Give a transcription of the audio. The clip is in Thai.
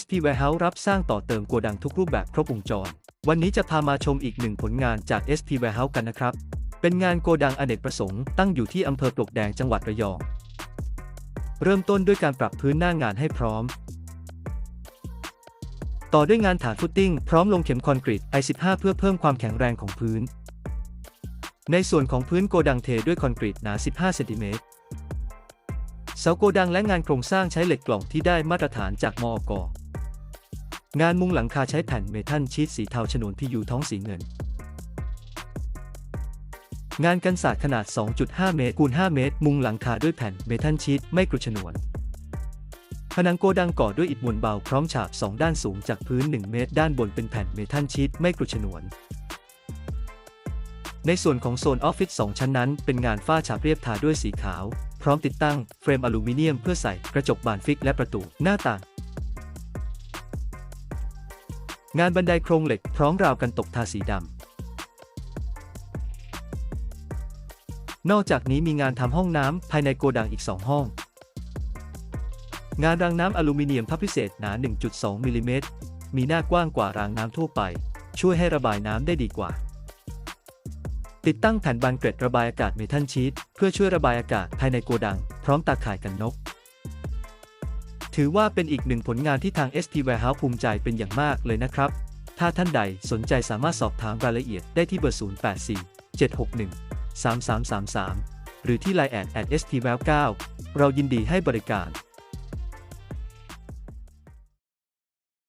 SP Warehouse รับสร้างต่อเติมโกดังทุกรูปแบบครบวงจร วันนี้จะพามาชมอีกหนึ่งผลงานจาก SP Warehouse กันนะครับ เป็นงานโกดังอเนกประสงค์ตั้งอยู่ที่อำเภอปลวกแดงจังหวัดระยอง เริ่มต้นด้วยการปรับพื้นหน้างานให้พร้อม ต่อด้วยงานฐานฟุตติ้งพร้อมลงเข็มคอนกรีต I15 เพื่อเพิ่มความแข็งแรงของพื้น ในส่วนของพื้นโกดังเทด้วยคอนกรีตหนา 15 เซนติเมตร เสาโกดังและงานโครงสร้างใช้เหล็กกล่องที่ได้มาตรฐานจากมอกงานมุงหลังคาใช้แผ่นเมทัลชีตสีเทาฉนวนพียูท้องสีเงิน งานกันศาสตร์ขนาด 2.5 เมตรคูณ 5 เมตร มุงหลังคาด้วยแผ่นเมทัลชีตไม่กรุฉนวน ผนังโกดังก่อด้วยอิฐมวลเบาพร้อมฉาบ 2 ด้านสูงจากพื้น 1 เมตร ด้านบนเป็นแผ่นเมทัลชีตไม่กรุฉนวน ในส่วนของโซนออฟฟิศ2ชั้นนั้น เป็นงานฝ้าฉาบเรียบทาด้วยสีขาว พร้อมติดตั้งเฟรมอลูมิเนียมเพื่อใส่กระจกบานฟิกและประตูหน้าต่าง งานบันไดโครงเหล็กพร้อมราวกันตกทาสีดำนอกจากนี้มีงานทำห้องน้ำภายในโกดังอีก 2 ห้อง งานรางน้ำอลูมิเนียมพับพิเศษหนา 1.2 มิลลิเมตร มีหน้ากว้างกว่ารางน้ำทั่วไป ช่วยให้ระบายน้ำได้ดีกว่า ติดตั้งแผ่นบานเกล็ดระบายอากาศเมทัลชีตเพื่อช่วยระบายอากาศภายในโกดัง พร้อมตาข่ายกันนก ถือว่าเป็นอีกหนึ่งผลงานที่ทาง ST Warehouse ภูมิใจเป็นอย่างมากเลยนะครับ ถ้าท่านใดสนใจสามารถสอบถามรายละเอียดได้ที่เบอร์ 084 761 3333 หรือที่ Line แอด @stval9 เรายินดีให้บริการ